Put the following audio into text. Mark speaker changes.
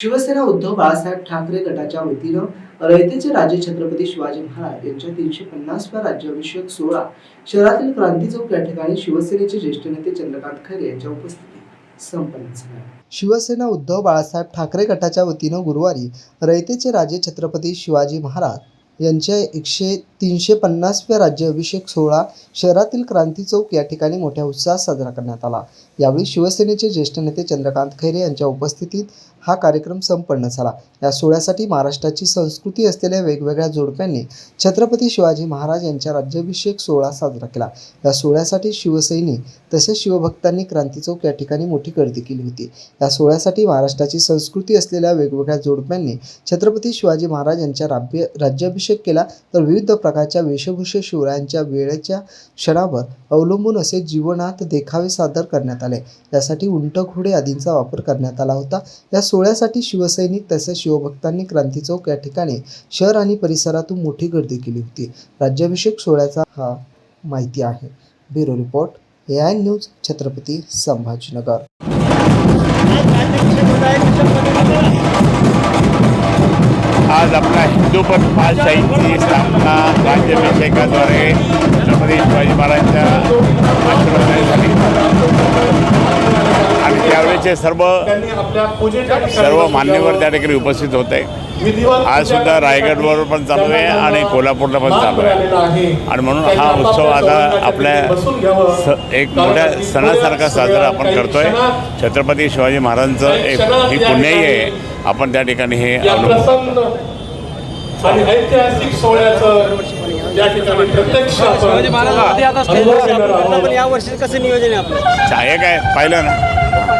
Speaker 1: शिवसेना उद्धव बाळासाहेब ठाकरे गटाच्या वतीनं रयतेचे राजे छत्रपती शिवाजी महाराज यांच्या तीनशे पन्नासव्या राज्याभिषेक सोहळा शहरातील क्रांती चौक या ठिकाणी शिवसेनेचे ज्येष्ठ नेते चंद्रकांत खैरे यांच्या उपस्थितीत संपन्न झाला. शिवसेना उद्धव बाळासाहेब ठाकरे गटाच्या वतीनं गुरुवारी रयतेचे राजे छत्रपती शिवाजी महाराज यांच्या एकशे तीनशे पन्नासव्या राज्याभिषेक सोहळा शहरातील क्रांती चौक या ठिकाणी मोठ्या उत्साहात साजरा करण्यात आला. यावेळी शिवसेनेचे ज्येष्ठ नेते चंद्रकांत खैरे यांच्या उपस्थितीत हा कार्यक्रम संपन्न झाला. या सोहळ्यासाठी महाराष्ट्राची संस्कृती असलेल्या वेगवेगळ्या जोडप्यांनी छत्रपती शिवाजी महाराज यांच्या राज्याभिषेक सोहळा साजरा केला. या सोहळ्यासाठी शिवसैनिक तसेच शिवभक्तांनी क्रांती चौक या ठिकाणी मोठी गर्दी केली होती. या सोहळ्यासाठी महाराष्ट्राची संस्कृती असलेल्या वेगवेगळ्या जोडप्यांनी छत्रपती शिवाजी महाराज यांच्या राज्य अभिषेक केला तर विविध प्रकारच्या वेशभूषे शिवरायांच्या वेळेच्या क्षणावर अवलंबून असे जीवनात देखावे सादर करण्यात आले. यासाठी उंट घोडे आदींचा वापर करण्यात आला होता. या सोहळ्यासाठी शिवसैनिक तसेच शिवभक्तांनी क्रांती चौक या ठिकाणी शहर आणि परिसरातून मोठी गर्दी केली होती. राज्याभिषेक सोहळ्याचा हा माहिती आहे. Bureau report A I news Chhatrapati Sambhajinagar.
Speaker 2: आज आपला हिंदू पालशाहीची स्थापना राज्याभिषेकाद्वारे छत्रपती शिवाजी महाराजांच्या आशीर्वादाने झाली. त्यावेळेचे सर्व सर्व मान्यवर त्या ठिकाणी उपस्थित होते. आज सुद्धा रायगडवर पण चालू आहे आणि कोल्हापूरला पण चालू आहे. आणि म्हणून हा उत्सव आता आपल्या एक मोठ्या सणासारखा साजरा आपण करतोय. छत्रपती शिवाजी महाराजांचं एक ही पुण्याई आहे. आपण त्या ठिकाणी हे
Speaker 3: आणि ऐतिहासिक सोहळ्याचं या ठिकाणी प्रत्यक्ष
Speaker 2: काय पाहिलं ना?